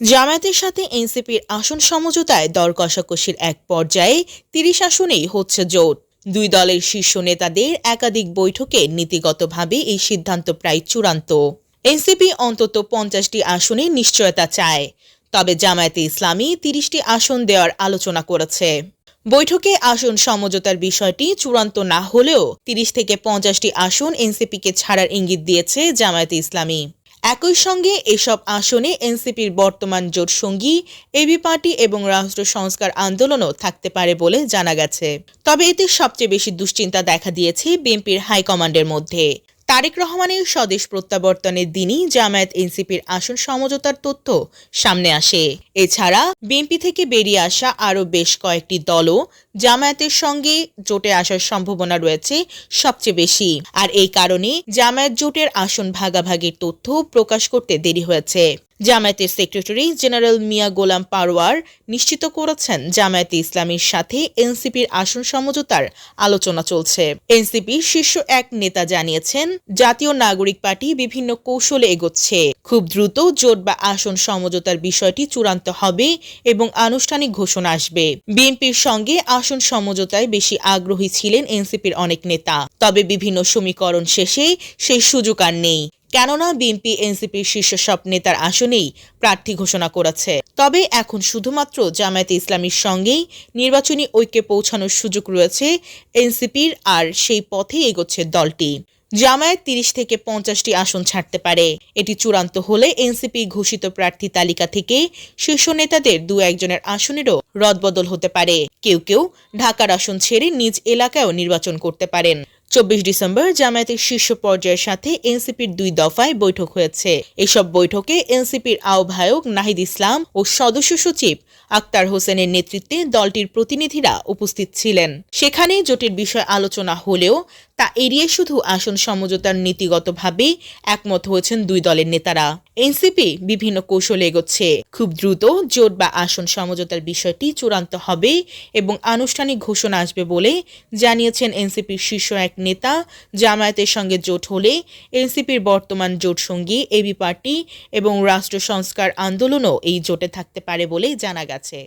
জামায়াতের সাথে এনসিপির আসন সমঝোতায় দর কষাকষির এক পর্যায়ে তিরিশ আসনেই হচ্ছে জোট। দুই দলের শীর্ষ নেতাদের একাধিক বৈঠকে নীতিগতভাবে এই সিদ্ধান্ত প্রায় চূড়ান্ত। এনসিপি অন্তত পঞ্চাশটি আসনে নিশ্চয়তা চায়, তবে জামায়াতে ইসলামী তিরিশটি আসন দেওয়ার আলোচনা করেছে। বৈঠকে আসন সমঝোতার বিষয়টি চূড়ান্ত না হলেও তিরিশ থেকে পঞ্চাশটি আসন এনসিপিকে ছাড়ার ইঙ্গিত দিয়েছে জামায়াতে ইসলামী। একই সঙ্গে এসব আসনে এনসিপির বর্তমান জোট সঙ্গী এবি পার্টি এবং রাষ্ট্র সংস্কার আন্দোলনও থাকতে পারে বলে জানা গেছে। তবে এতে সবচেয়ে বেশি দুশ্চিন্তা দেখা দিয়েছে বিএনপির হাইকমান্ডের মধ্যে। তারেক রহমানের স্বদেশ প্রত্যাবর্তনের দিনই জামায়াত এনসিপির আসন সমঝোতার তথ্য সামনে আসে। এছাড়া বিএনপি থেকে বেরিয়ে আসা আরও বেশ কয়েকটি দলও জামায়াতের সঙ্গে জোটে আসার সম্ভাবনা রয়েছে সবচেয়ে বেশি। আর এই কারণে জামায়াত জোটের আসন ভাগাভাগির তথ্য প্রকাশ করতে দেরি হয়েছে। জামায়াতের সেক্রেটারি জেনারেল মিয়া গোলাম পারওয়ার নিশ্চিত করেছেন জামায়াতে ইসলামীর সাথে এনসিপির আসন সমঝোতার আলোচনা চলছে। এনসিপির শীর্ষ এক নেতা জানিয়েছেন, জাতীয় নাগরিক পার্টি বিভিন্ন কৌশলে এগোচ্ছে। খুব দ্রুত জোট বা আসন সমঝোতার বিষয়টি চূড়ান্ত হবে এবং আনুষ্ঠানিক ঘোষণা আসবে। বিএনপির সঙ্গে আসন সমঝোতায় বেশি আগ্রহী ছিলেন এনসিপির অনেক নেতা। তবে বিভিন্ন সমীকরণ শেষে সেই সুযোগ আর নেই। কেননা বিএনপি এনসিপির শীর্ষ সব নেতার আসনেই প্রার্থী ঘোষণা করেছে। তবে এখন শুধুমাত্র জামায়াতে ইসলামীর সঙ্গেই নির্বাচনী ঐক্যে পৌঁছানোর সুযোগ রয়েছে এনসিপির আর সেই পথে এগোচ্ছে দলটি। জামায়াত তিরিশ থেকে পঞ্চাশটি আসন ছাড়তে পারে। এটি চূড়ান্ত হলে এনসিপি ঘোষিত প্রার্থী তালিকা থেকে শীর্ষ নেতাদের দু একজনের আসনেরও রদবদল হতে পারে। কেউ কেউ ঢাকার আসন ছেড়ে নিজ এলাকায়ও নির্বাচন করতে পারেন। চব্বিশ ডিসেম্বর জামায়াতের শীর্ষ পর্যায়ের সাথে এনসিপির দুই দফায় বৈঠক হয়েছে। এসব বৈঠকে এনসিপির আহ্বায়ক নাহিদ ইসলাম ও সদস্য সচিব আক্তার হোসেনের নেতৃত্বে দলটির প্রতিনিধিরা উপস্থিত ছিলেন। সেখানে জোটের বিষয় আলোচনা হলেও তা এড়িয়ে শুধু আসন সমঝোতার নীতিগতভাবে একমত হয়েছেন দুই দলের নেতারা। এনসিপি বিভিন্ন কৌশলে এগোচ্ছে। খুব দ্রুত জোট বা আসন সমঝোতার বিষয়টি চূড়ান্ত হবে এবং আনুষ্ঠানিক ঘোষণা আসবে বলে জানিয়েছেন এনসিপির শীর্ষ এক নেতা। জামায়াতের সঙ্গে জোট হলে এনসিপির বর্তমান জোট সঙ্গী এবি পার্টি এবং রাষ্ট্র সংস্কার আন্দোলনও এই জোটে থাকতে পারে বলে জানা গেছে।